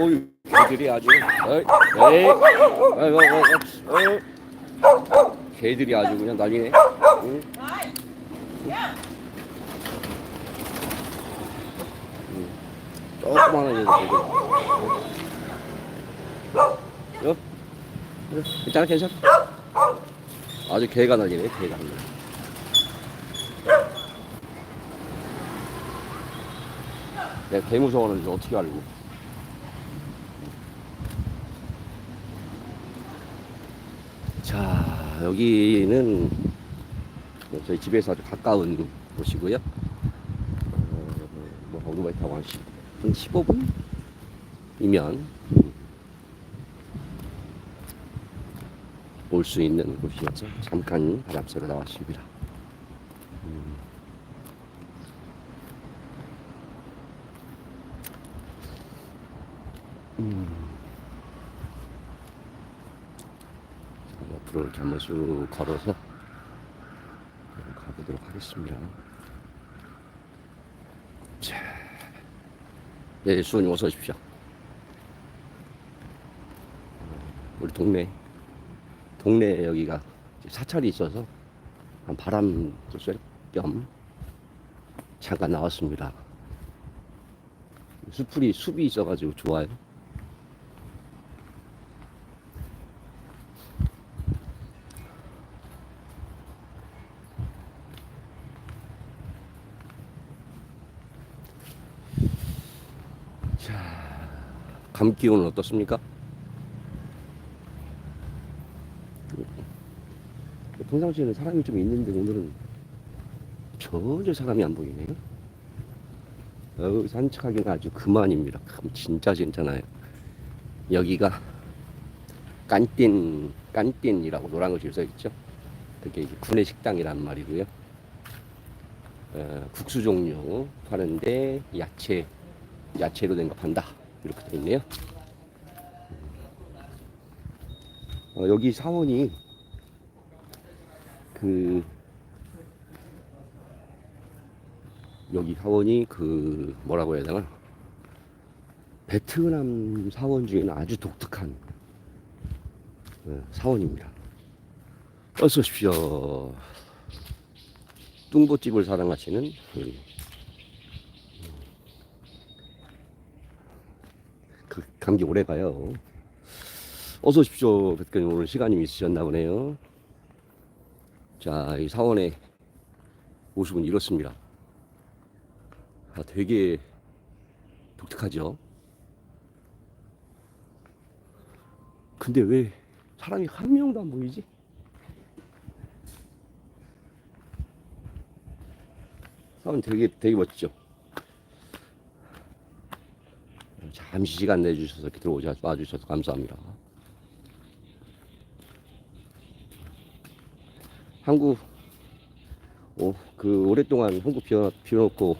어이, 개들이 아주, 어이, 에이, 어이, 어이, 어이, 어이. 개들이 아주 그냥 난리네. 응? 응. 조그마한 애들. 여, 괜찮아, 괜찮아. 아주 개가 날리네, 개가 날리네. 내가 개 무서워하는지 어떻게 알고? 자, 여기는 저희 집에서 아주 가까운 곳이고요. 어, 뭐, 오토바이 타고 한 10, 한 15분이면 올 수 있는 곳이어서 잠깐 바람 쐬러 나왔습니다. 음. 음. 자, 옆으로 한번 쭉 걸어서 가보도록 하겠습니다. 자, 예, 수원님 어서 오십시오. 우리 동네, 동네 여기가 사찰이 있어서 한 바람 쐴겸 잠깐 나왔습니다. 수풀이 숲이 있어가지고 좋아요. 자, 감 기온은 어떻습니까? 평상시에는 사람이 좀 있는데 오늘은 전혀 사람이 안 보이네요. 어, 산책하기가 아주 그만입니다. 참 진짜 괜찮아요. 여기가 깐띵, 깐띵이라고 노란 글씨로 써있죠. 그게 구내 식당이란 말이고요. 어, 국수 종류 파는데 야채, 야채로 된 거 판다. 이렇게 돼 있네요. 어, 여기 사원이 그 여기 사원이 그 뭐라고 해야 되나 베트남 사원 중에는 아주 독특한 어, 사원입니다. 어서 오십시오. 뚱보집을 사랑하시는 우리 그 감기 오래 가요. 어서 오십시오. 백근님 오늘 시간이 있으셨나 보네요. 자, 이 사원의 모습은 이렇습니다. 아, 되게 독특하죠? 근데 왜 사람이 한 명도 안 보이지? 사원 되게, 되게 멋지죠? 잠시 시간 내주셔서 이렇게 들어오셔, 와주셔서 감사합니다. 한국 오, 그 오랫동안 한국 비워, 비워놓고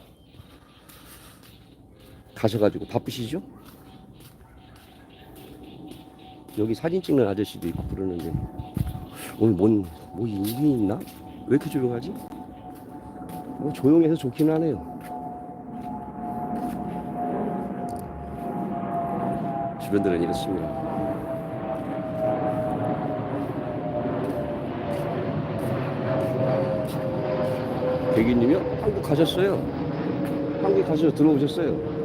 가셔가지고 바쁘시죠? 여기 사진 찍는 아저씨도 있고 그러는데 오늘 뭔, 뭐 일이 있나? 왜 이렇게 조용하지? 뭐 조용해서 좋긴 하네요. 주변들은 이렇습니다. 백이님이요? 한국 가셨어요. 한국 가셔서 들어오셨어요.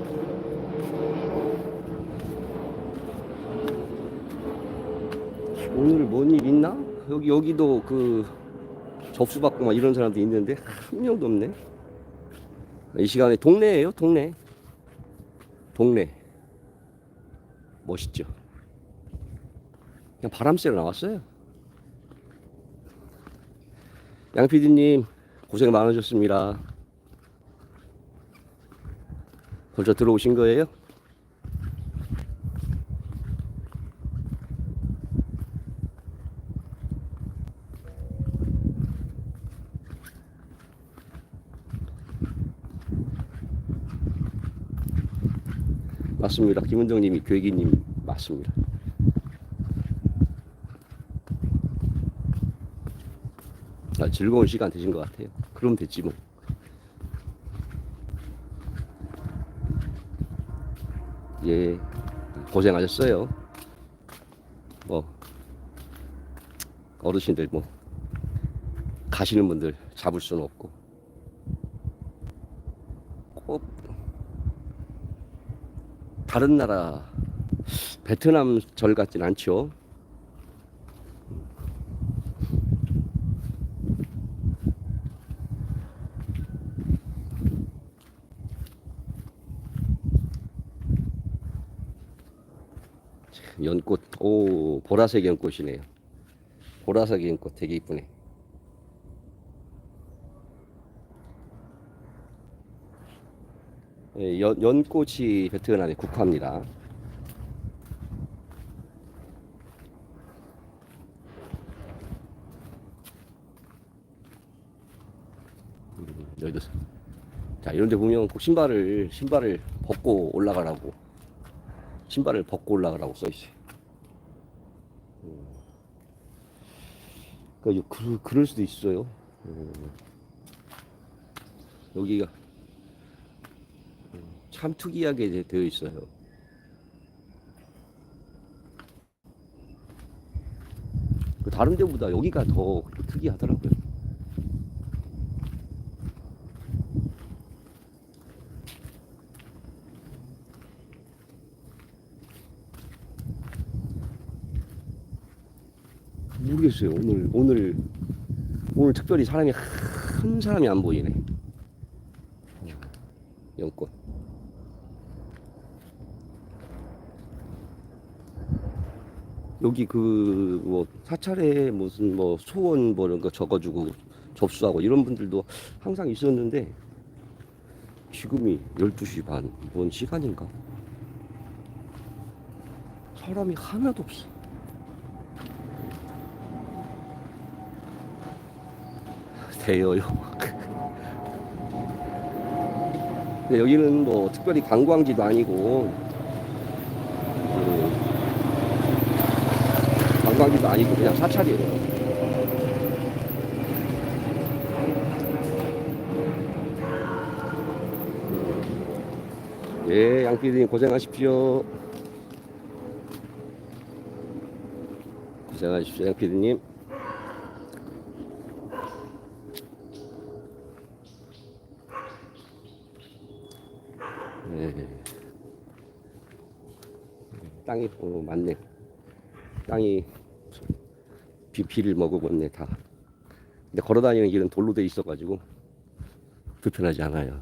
오늘 뭔 일 있나? 여기 여기도 그 접수 받고 막 이런 사람도 있는데 한 명도 없네. 이 시간에 동네예요, 동네. 동네. 멋있죠. 그냥 바람 쐬러 나왔어요. 양 PD님 고생 많으셨습니다. 벌써 들어오신 거예요? 맞습니다. 김은정님이 괴기님 맞습니다. 아, 즐거운 시간 되신 것 같아요. 그럼 됐지 뭐. 예. 고생하셨어요. 뭐 어르신들 뭐 가시는 분들 잡을 수는 없고 꼭 다른 나라 베트남 절 같진 않죠. 연꽃, 오, 보라색 연꽃이네요. 보라색 연꽃 되게 이쁘네. 예, 연, 연꽃이 베트남의 국화입니다. 음, 여기도 자 이런 데 보면 꼭 신발을 신발을 벗고 올라가라고 신발을 벗고 올라가라고 써 있어요. 음. 그러니까 그, 그럴 수도 있어요. 음. 여기가 음, 참 특이하게 되- 되어 있어요. 그 다른 데보다 여기가 더 특이하더라고요. 모르겠어요. 오늘 오늘 오늘 특별히 사람이 한 사람이 안 보이네. 연꽃. 여기 그 뭐 사찰에 무슨 뭐 소원 뭐 이런 거 적어주고 접수하고 이런 분들도 항상 있었는데 지금이 12시 반, 뭔 시간인가? 사람이 하나도 없어. 근데 여기는 뭐 특별히 관광지도 아니고 그 관광지도 아니고 그냥 사찰이에요. 예, 양피디님 고생하십시오. 고생하십시오, 양피디님. 예. 땅이 어, 많네. 땅이 비, 비를 먹어봤네 다. 근데 걸어다니는 길은 돌로 돼 있어가지고 불편하지 않아요.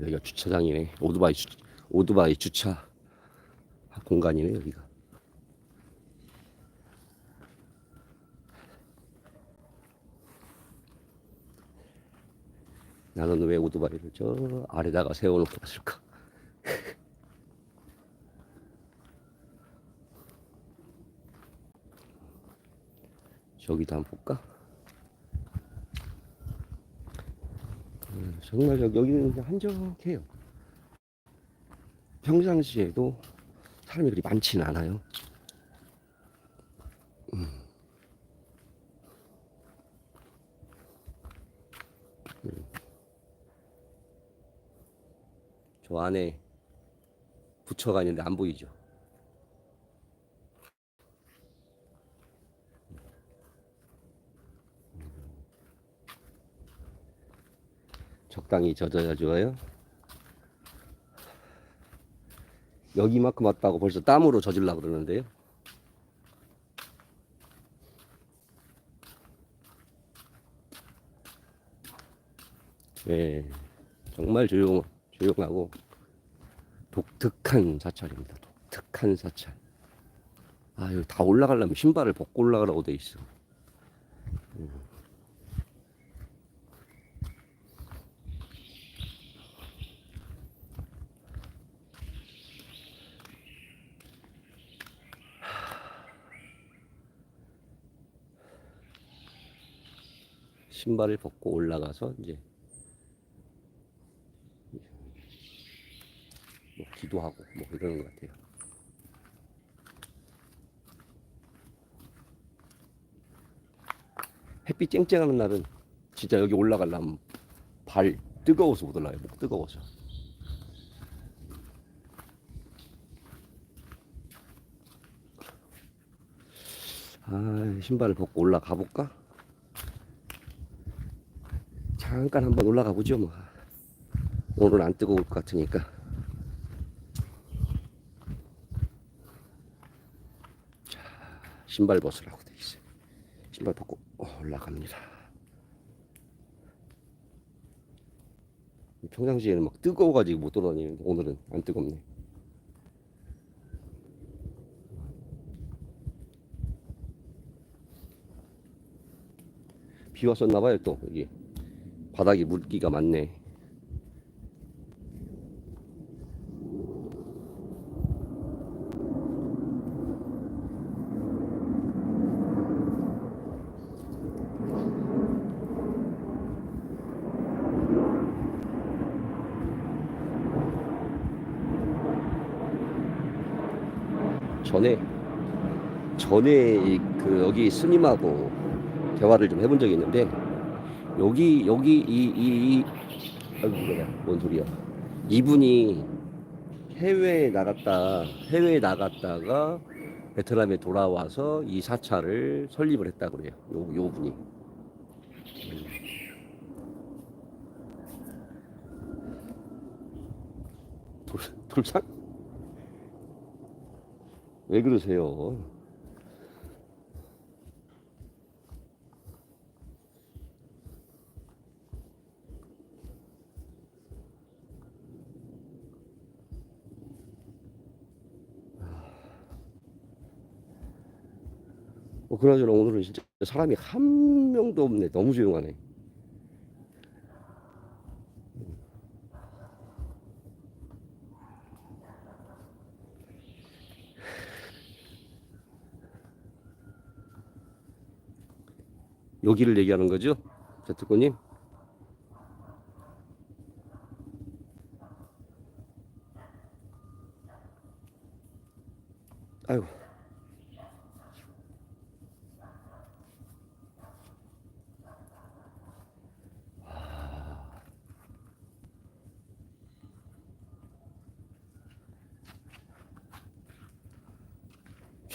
여기가 주차장이네. 오토바이 주, 오토바이 주차 공간이네 여기가. 나는 왜 오토바이를 저 아래다가 세워놓고 왔을까? 저기도 한번 볼까? 음, 정말 여기- 여기는 한적해요. 평상시에도 사람이 그리 많지는 않아요. 저 안에 부처가 있는데 안 보이죠? 적당히 젖어야 좋아요. 여기만큼 왔다고 벌써 땀으로 젖으려고 그러는데요. 예, 정말 조용, 조용하고 독특한 사찰입니다. 독특한 사찰. 아, 여기 다 올라가려면 신발을 벗고 올라가라고 돼 있어. 신발을 벗고 올라가서 이제 기도하고 뭐 이러는 것 같아요. 햇빛 쨍쨍하는 날은 진짜 여기 올라가려면 발 뜨거워서 못 올라가요. 목 뜨거워서. 아, 신발을 벗고 올라가 볼까? 잠깐 한번 올라가 보죠, 뭐. 오늘 안 뜨거울 것 같으니까. 신발 벗으라고 돼 있어요. 신발 벗고 올라갑니다. 평상시에는 막 뜨거워가지고 못 돌아다니는데 오늘은 안 뜨겁네. 비 왔었나봐요 또 여기 바닥에 물기가 많네. 전에 전에 이- 그 여기 스님하고 대화를 좀 해본 적이 있는데 여기 여기 이이이 아이고 뭐야 뭔 소리야 이분이 해외에 나갔다 해외에 나갔다가 베트남에 돌아와서 이 사찰을 설립을 했다 그래요 요, 요 분이 돌, 돌상? 왜 그러세요? 뭐 그나저나 오늘은 진짜 사람이 한 명도 없네. 너무 조용하네. 여기를 얘기하는 거죠? 제트코님? 아이고.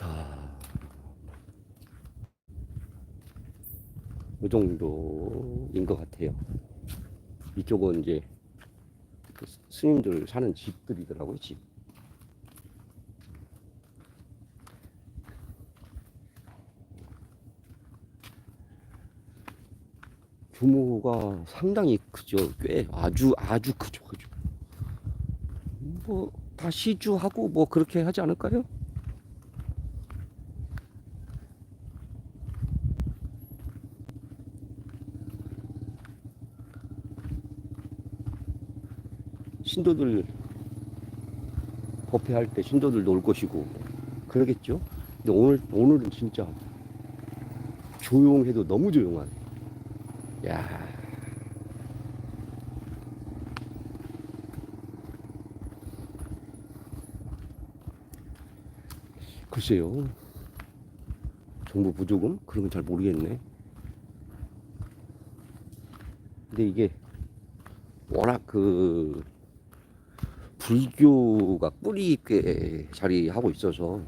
자, 이 정도인 것 같아요. 이쪽은 이제 그 스- 스님들 사는 집들이더라고요, 집. 규모가 상당히 크죠. 꽤 아주 아주 크죠, 크죠. 뭐 다 시주하고 뭐 그렇게 하지 않을까요? 신도들 법회할 때 신도들 놀 것이고 그러겠죠. 근데 오늘 오늘은 진짜 조용해도 너무 조용하네. 야. 글쎄요. 정부 부조금 그런 건 잘 모르겠네. 근데 이게 워낙 그 불교가 뿌리 있게 자리하고 있어서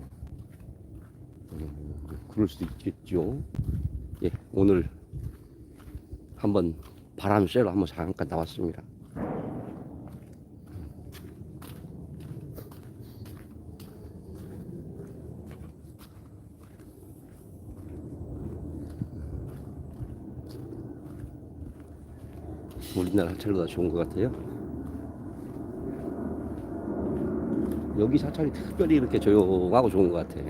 음, 그럴 수도 있겠죠. 예, 오늘 한번 바람 쐬러 한번 잠깐 나왔습니다. 우리나라 사찰보다 좋은 것 같아요. 여기 사찰이 특별히 이렇게 조용하고 좋은 것 같아.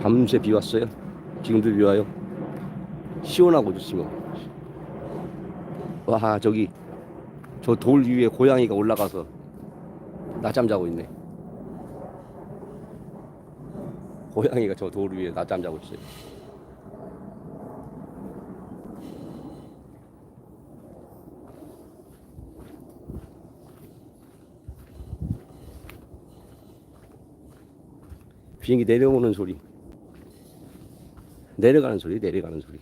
밤새 비 왔어요. 지금도 비 와요. 시원하고 좋지 뭐. 와 저기 저 돌 위에 고양이가 올라가서 낮잠 자고 있네. 고양이가 저 돌 위에 낮잠 자고 있어요. 비행기 내려오는 소리. 내려가는 소리, 내려가는 소리.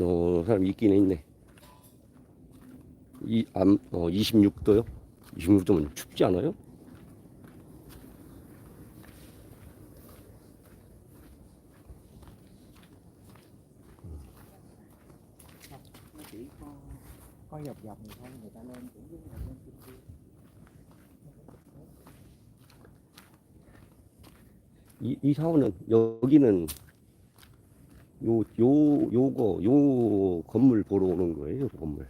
어, 사람 있긴 있네. 이, 암, 어, 26도요? 26도면 춥지 않아요? 이, 이 사원은 여기는 요, 요, 요거, 요 건물 보러 오는 거예요, 요 건물.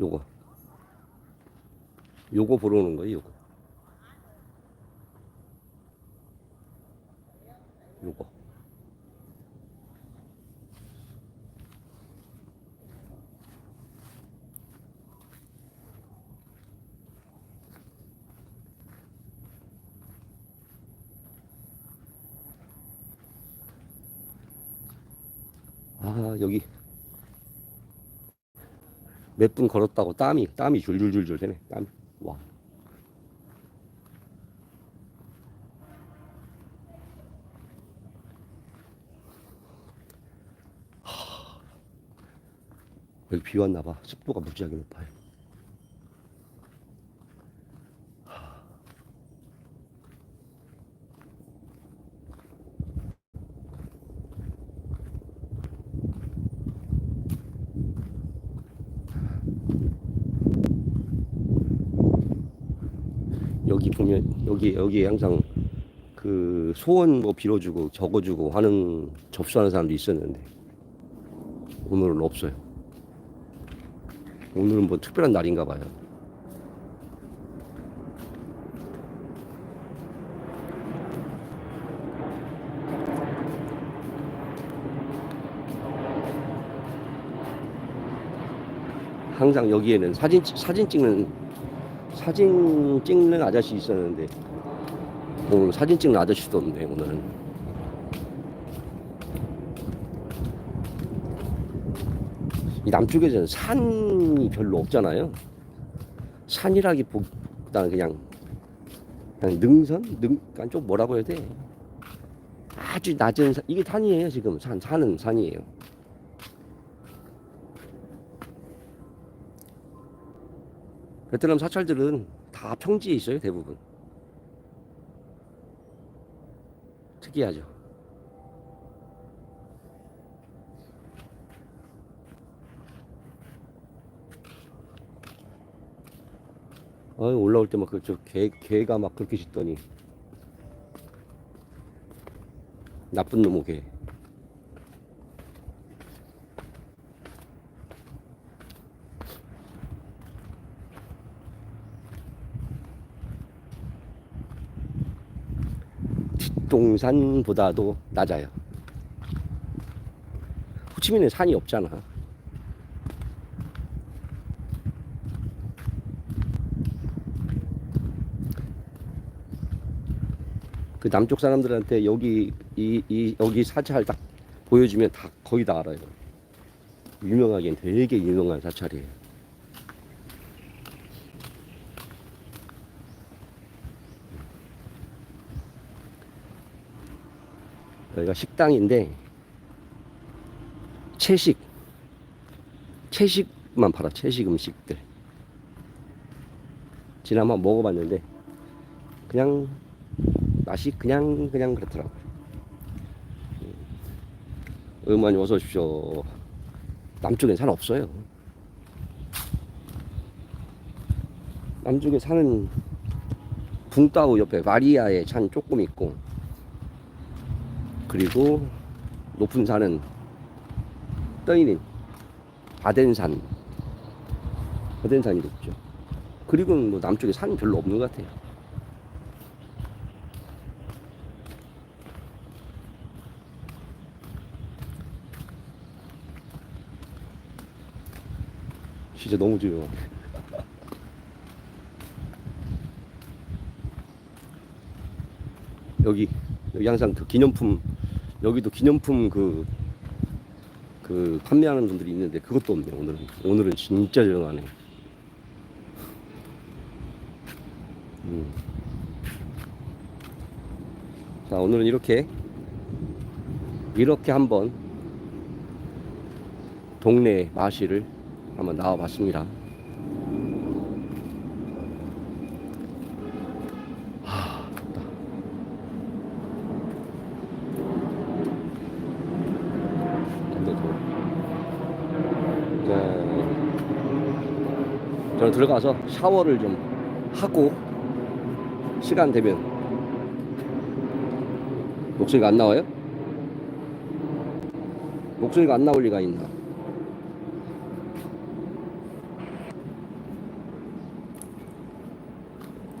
요거. 요거 보러 오는 거예요, 요거. 요거. 아, 여기. 몇 분 걸었다고 땀이, 땀이 줄줄줄줄 되네, 땀. 와. 하. 여기 비 왔나 봐. 습도가 무지하게 높아요. 여기 보면 여기 여기 항상 그 소원 뭐 빌어주고 적어주고 하는 접수하는 사람도 있었는데 오늘은 없어요. 오늘은 뭐 특별한 날인가 봐요. 항상 여기에는 사진 찍- 사진 찍는 사진 찍는 아저씨 있었는데 오늘 사진 찍는 아저씨도 없네 오늘은. 이 남쪽에서는 산이 별로 없잖아요. 산이라기보다는 그냥 그냥 능선? 능, 그러니까 좀 뭐라고 해야 돼? 아주 낮은 산 이게 산이에요 지금. 산 산은 산이에요 베트남 사찰들은 다 평지에 있어요, 대부분. 특이하죠. 아 올라올 때 막 그저 개, 개가 막 그렇게 짖더니 나쁜 놈의 개. 뒷동산보다도 낮아요. 호치민에 산이 없잖아. 그 남쪽 사람들한테 여기 이, 이 여기 사찰 딱 보여주면 다 거의 다 알아요. 유명하긴 되게 유명한 사찰이에요. 여기가 식당인데 채식 채식만 팔아 채식 음식들. 지난번 먹어봤는데 그냥 맛이 그냥 그냥 그렇더라고 음원이 어서 오십시오. 남쪽엔 산 없어요. 남쪽에 산은 붕따오 옆에 마리아의 산 조금 있고 그리고 높은 산은 떠있는 바덴산. 바덴산이 높죠. 그리고 뭐 남쪽에 산이 별로 없는 것 같아요. 진짜 너무 조용해 여기 여기 항상 그 기념품 여기도 기념품 그, 그 판매하는 분들이 있는데 그것도 없네 오늘은. 오늘은 진짜 조용하네 음. 자 오늘은 이렇게 이렇게 한번 동네 마실을 한번 나와 봤습니다 하, 덥다. 덥네, 더워. 자, 들어가서 샤워를 좀 하고 시간 되면 목소리가 안 나와요? 목소리가 안 나올 리가 있나?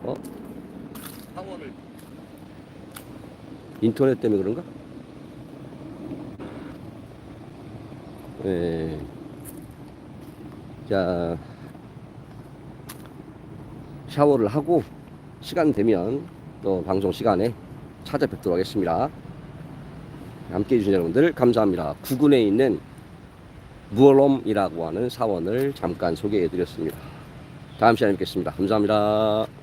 어? 샤워를 인터넷 때문에 그런가? 예. 자, 샤워를 하고 시간 되면 또 방송 시간에 찾아뵙도록 하겠습니다. 함께 해주신 여러분들 감사합니다. 구군에 있는 무얼롬이라고 하는 사원을 잠깐 소개해 드렸습니다. 다음 시간에 뵙겠습니다. 감사합니다.